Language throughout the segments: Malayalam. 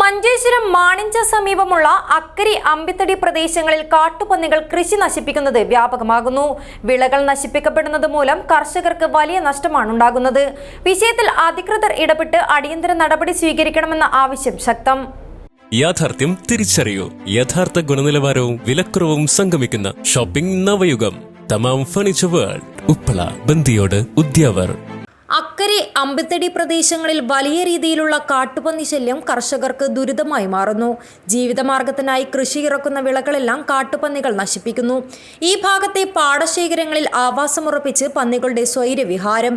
മഞ്ചേശ്വരം മാണിഞ്ച സമീപമുള്ള അക്കരി അമ്പിത്തടി പ്രദേശങ്ങളിൽ കാട്ടുപന്നികൾ കൃഷി നശിപ്പിക്കുന്നത് വ്യാപകമാകുന്നു. വിളകൾ നശിപ്പിക്കപ്പെടുന്നത് മൂലം കർഷകർക്ക് വലിയ നഷ്ടമാണ് ഉണ്ടാകുന്നത്. വിഷയത്തിൽ അധികൃതർ ഇടപെട്ട് അടിയന്തര നടപടി സ്വീകരിക്കണമെന്ന ആവശ്യം ശക്തം. യാഥാർത്ഥ്യം തിരിച്ചറിയൂ. യഥാർത്ഥ ഗുണനിലവാരവും വിലക്കുറവും സംഗമിക്കുന്ന shopping Navayugam. Thamam furniture world. Uppala Bandiyod Udyavar. അക്കരെ അമ്പത്തടി പ്രദേശങ്ങളിൽ വലിയ രീതിയിലുള്ള കാട്ടുപന്നി ശല്യം കർഷകർക്ക് ദുരിതമായി മാറുന്നു. ജീവിതമാർഗത്തിനായി കൃഷി ഇറക്കുന്ന വിളകളെല്ലാം കാട്ടുപന്നികൾ നശിപ്പിക്കുന്നു. ഈ ഭാഗത്തെ പാടശേഖരങ്ങളിൽ ആവാസമുറപ്പിച്ച് പന്നികളുടെ സ്വൈരവിഹാരം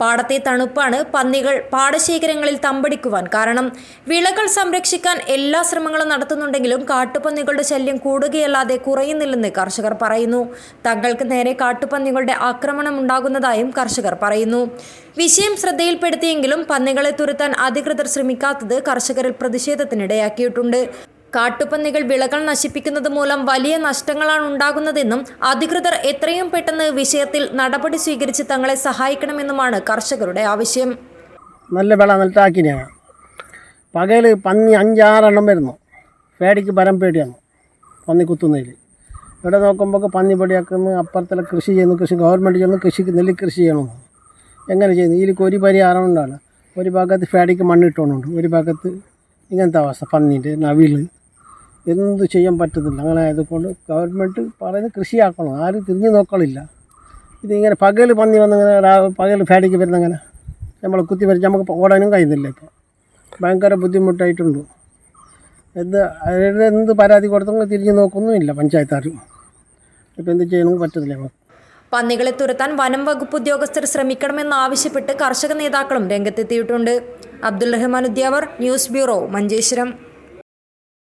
പാടത്തെ തണുപ്പാണ് പന്നികൾ പാടശേഖരങ്ങളിൽ തമ്പടിക്കുവാൻ കാരണം. വിളകൾ സംരക്ഷിക്കാൻ എല്ലാ ശ്രമങ്ങളും നടത്തുന്നുണ്ടെങ്കിലും കാട്ടുപന്നികളുടെ ശല്യം കൂടുകയല്ലാതെ കുറയുന്നില്ലെന്ന് കർഷകർ പറയുന്നു. തങ്ങൾക്ക് നേരെ കാട്ടുപന്നികളുടെ ആക്രമണം ഉണ്ടാകുന്നതായും കർഷകർ പറയുന്നു. വിഷയം ശ്രദ്ധയിൽപ്പെടുത്തിയെങ്കിലും പന്നികളെ തുരത്താൻ അധികൃതർ ശ്രമിക്കാത്തത് കർഷകരിൽ പ്രതിഷേധത്തിനിടയാക്കിയിട്ടുണ്ട്. കാട്ടുപന്നികൾ വിളകൾ നശിപ്പിക്കുന്നത് മൂലം വലിയ നഷ്ടങ്ങളാണ് ഉണ്ടാകുന്നതെന്നും അധികൃതർ എത്രയും പെട്ടെന്ന് വിഷയത്തിൽ നടപടി സ്വീകരിച്ച് തങ്ങളെ സഹായിക്കണമെന്നുമാണ് കർഷകരുടെ ആവശ്യം. നല്ല വിള നെൽട്ടാക്കിനെയാണ് പകൽ പന്നി അഞ്ചാറെണ്ണം വരുന്നു. പേടിക്ക് പരം പേടിയാണ് പന്നി കുത്തുന്നതിൽ ഇവിടെ നോക്കുമ്പോൾ പന്നി പൊടിയാക്കുന്നു അപ്പുറത്തെ കൃഷി ചെയ്യുന്നു കൃഷി ഗവൺമെന്റ് ചെയ്യുന്നു കൃഷിക്ക് നെല്ല് കൃഷി എങ്ങനെ ചെയ്യുന്നു? ഇതിലേക്ക് ഒരു പരിഹാരം ഉണ്ടാവില്ല ഒരു ഭാഗത്ത് ഫാഡിക്ക് മണ്ണിട്ടുകൊണ്ടുണ്ട് ഒരു ഭാഗത്ത് ഇങ്ങനത്തെ അവസ്ഥ പന്നീന്റെ നവിൽ എന്ത് ചെയ്യാൻ പറ്റുന്നില്ല അങ്ങനെ ആയതുകൊണ്ട് ഗവൺമെന്റ് പറയുന്നത് കൃഷിയാക്കണം. ആരും തിരിഞ്ഞു നോക്കണില്ല. ഇതിങ്ങനെ പകൽ പന്നി വന്നിങ്ങനെ പകൽ ഫാഡിക്ക് വരുന്നങ്ങനെ. നമ്മൾ കുത്തി വരച്ച് നമുക്ക് ഓടാനും കഴിയുന്നില്ല ഇപ്പോൾ ഭയങ്കര ബുദ്ധിമുട്ടായിട്ടുണ്ട്. എന്ത് അവരുടെ എന്ത് പരാതി കൊടുത്തെങ്കിൽ തിരിഞ്ഞു നോക്കൊന്നുമില്ല പഞ്ചായത്താരും. ഇപ്പോൾ എന്ത് ചെയ്യണമെന്ന് പറ്റുന്നില്ല നമുക്ക്. പന്നികളെ തുരത്താൻ വനം വകുപ്പ് ഉദ്യോഗസ്ഥർ ശ്രമിക്കണമെന്ന് ആവശ്യപ്പെട്ട് കർഷക നേതാക്കളും രംഗത്തെത്തിയിട്ടുണ്ട്. Abdul Rahman Udyavar news bureau Manjeshwaram.